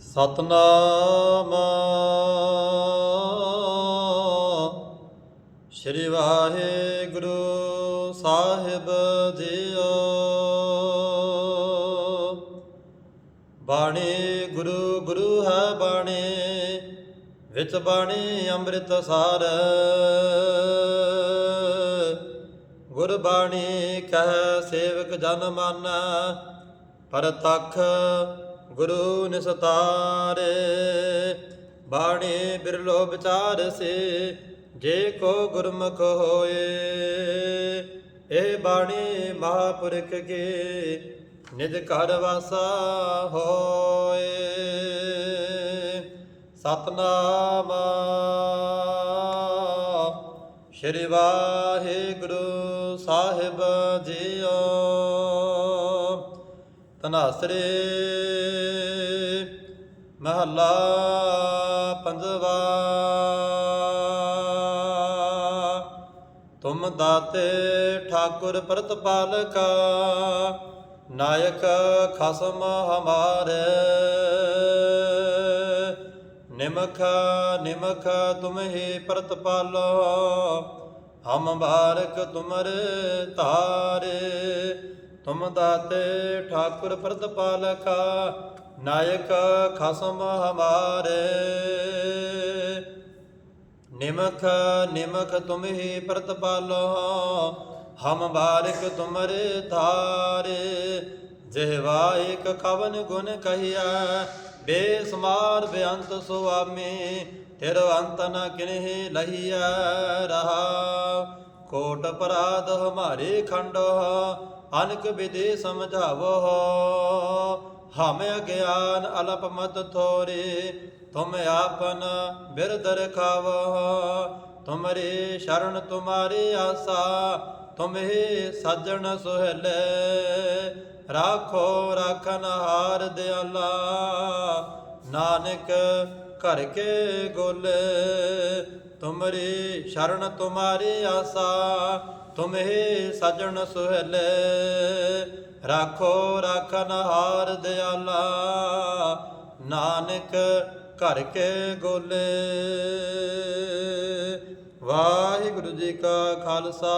ਸਤਨਾਮ। ਸ੍ਰੀ ਵਾਹਿਗੁਰੂ ਸਾਹਿਬ ਜੀਓ। ਬਾਣੀ ਗੁਰੂ ਗੁਰੂ ਹੈ ਬਾਣੀ, ਵਿੱਚ ਬਾਣੀ ਅੰਮ੍ਰਿਤ ਸਾਰ। ਗੁਰ ਬਾਣੀ ਕਹਿ ਸੇਵਕ ਜਨ ਮਨ ਪਰਤਖ ਗੁਰੂ ਨਿਸਤਾਰੇ, ਬਾਣੀ ਬਿਰਲੋ ਵਿਚਾਰ ਸੇ, ਜੇ ਕੋ ਗੁਰਮੁਖ ਹੋਏ, ਇਹ ਬਾਣੀ ਮਹਾਪੁਰਖ ਕੇ ਨਿਜ ਘਰ ਵਾਸਾ ਹੋਏ। ਸਤਨਾਮ ਸ਼੍ਰੀ ਵਾਹਿਗੁਰੂ ਸਾਹਿਬ ਜੀਓ। ਤਨਾਸਰੇ ਮਹੱਲਾ ਪੰਜਵਾ। ਤੁਮ ਦਾਤੇ ਠਾਕੁਰ ਪ੍ਰਤਪਾਲਕਾ, ਨਾਇਕ ਖਸਮ ਹਮਾਰੇ। ਨਿਮਖ ਨਿਮਖ ਤੁਮ ਹੀ ਪ੍ਰਤਪਾਲੋ, ਹਮ ਬਾਰਕ ਤੁਮਰ ਤਾਰੇ ਤੁਮ ਦਾਤੇ ਠਾਕੁਰ ਪ੍ਰਤਪਾਲਕਾ ਨਾਇਕ ਖਸਮ ਹਮਾਰੇ। ਨਿਮਖ ਨਿਮਖ ਤੁਮ ਹੀ ਪ੍ਰਤਪਾਲੋ ਹਮ ਬਾਰਿਕ ਤੁਮਰੇ ਧਾਰੇ। ਜਿਹਵਾ ਇੱਕ ਕਵਨ ਗੁਣ ਕਹੀਆ ਬੇਸਮਾਰ ਬੇਅੰਤ ਸੁਆਮੀ ਤੇਰ ਅੰਤ ਨ ਕਿਨਹਿ ਲਹੀਆ ਰਹਾ। ਕੋਟ ਅਪਰਾਧ ਹਮਾਰੇ ਖੰਡੋ ਅਨਕ ਵਿਦੇ ਸਮਝਾਵੋ। ਹਮ ਅਗਿਆਨ ਅਲਪ ਮਤ ਥੋਰੇ, ਤੁਮ ਆਪਨ ਬਿਰਦ ਰਖਾਵੋ। ਤੁਮਰੇ ਸ਼ਰਨ ਤੁਮਾਰੇ ਆਸਾ ਤੁਮਹੇ ਸਜਣ ਸੁਹਲੇ। ਰਾਖੋ ਰਾਖਨ ਹਾਰ ਦਿਆਲਾ, ਨਾਨਕ ਘਰ ਕੇ ਗੋਲੇ। ਤੁਮਰੀ ਸ਼ਰਨ ਤੁਮਾਰੀ ਆਸਾ ਤੁਮਹੇ ਸਜਣ ਸੁਹਲੇ। ਰਾਖੋ ਰਾਖਨ ਹਾਰ ਦਿਆਲਾ, ਨਾਨਕ ਘਰ ਕੇ ਗੋਲੇ। ਵਾਹਿਗੁਰੂ ਜੀ ਕਾ ਖਾਲਸਾ,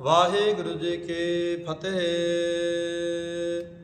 ਵਾਹਿਗੁਰੂ ਜੀ ਕੀ ਫਤਿਹ।